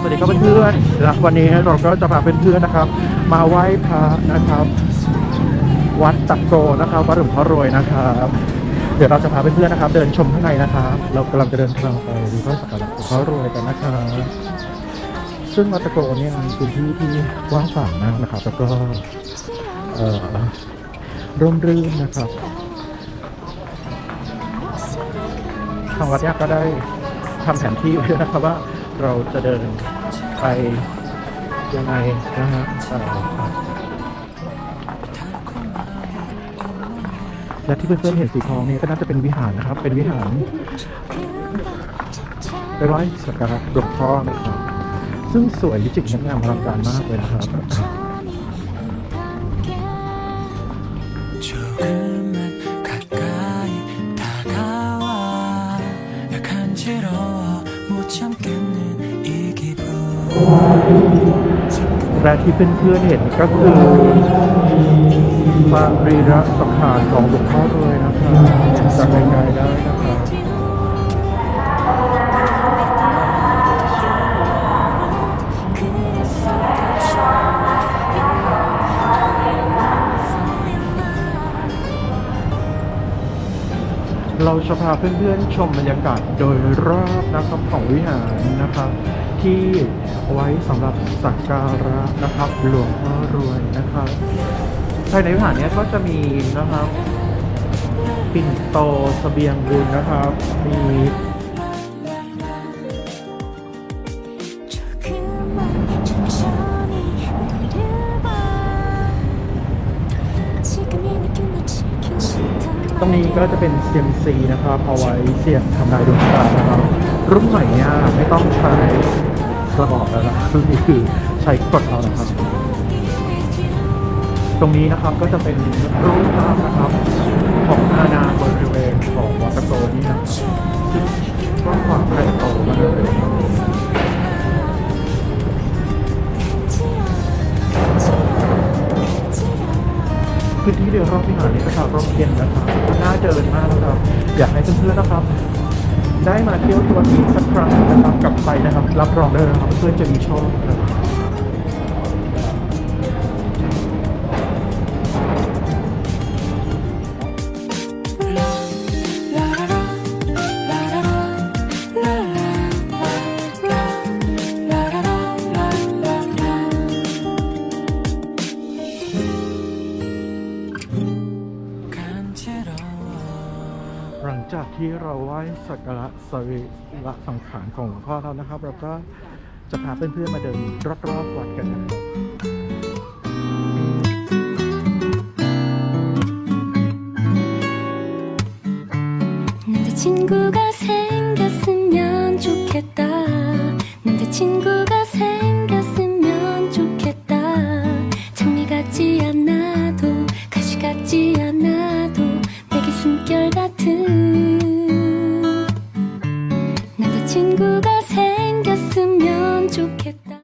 สวัสดีครับเพื่อนๆและวันนี้เราก็จะพาเพื่อนๆนะครับ มาไหว้พระนะครับ วัดตะโกนะครับวัดหลวงพ่อรวยนะครับ เดี๋ยวเราจะพาเพื่อนๆนะครับ เดินชมข้างในนะครับ เรากำลังจะเดินทางไปดูพระสักการะหลวงพ่อรวยกันนะครับซึ่งวัดตะโกเนี่ยมีพื้นที่ที่ว้างขวามากนะครับ แล้วก็ร่มรื่นนะครับทางวัดเนี่ยก็ได้ ทำแผนที่ไว้ด้วยนะครับว่าเราจะเดินไปยังไงนะฮะและที่เพื่อนๆเห็นสีทองนี้ก็น่าจะเป็นวิหารนะครับ เป็นวิหารไปไหว้สักการะหลวงพ่อนะครับ ซึ่งสวยวิจิตรงงามอลังการมากเลยนะครับ 간지러워 못 참겠는 이 기분 และที่เพื่อนๆเห็นก็คือพระรีระสังขารของหลวงพ่อรวยนะครับจากไกลๆได้นะครับ เราจะพาเพื่อนๆชมบรรยากาศโดยรอบนะครับของวิหารนะครับ ที่ไว้สำหรับสักการะนะครับ หลวงพ่อรวยนะครับภายในวิหารเนี้ยก็จะมีนะครับ ปิ่นโตเสบียงบุญนะครับ มี ตรงนี้ก็จะเป็น CMC นะครับเอาไว้เสี่ยงทำลายดวงตานะครับรุ่นใหม่เนี่ยไม่ต้องใช้กระบอกแล้วนะรุ่นนี้คือใช้กดเอานะครับ ตรงนี้นะครับก็จะเป็นรูปภาพนะครับของอาณาบริเวณของวัดตะโกนี้นะครับ พื้นที่โดยรอบวิหารนี้นะครับร่มเย็นนะครับน่าเดินมากนะครับ อยากให้เพื่อนๆนะครับ ได้มาเที่ยวทัวร์นี้สักครั้งนะครับกลับไปนะครับ รับรองได้เลยนะครับเพื่อนจะมีโชคนะครับ จากที่เราไหว้สักการะสรีระสังขารของหลวงพ่อแล้วนะครับ เราก็จะพาเพื่อนๆมาเดินรอบๆวัดกันนะครับ 근데 친구가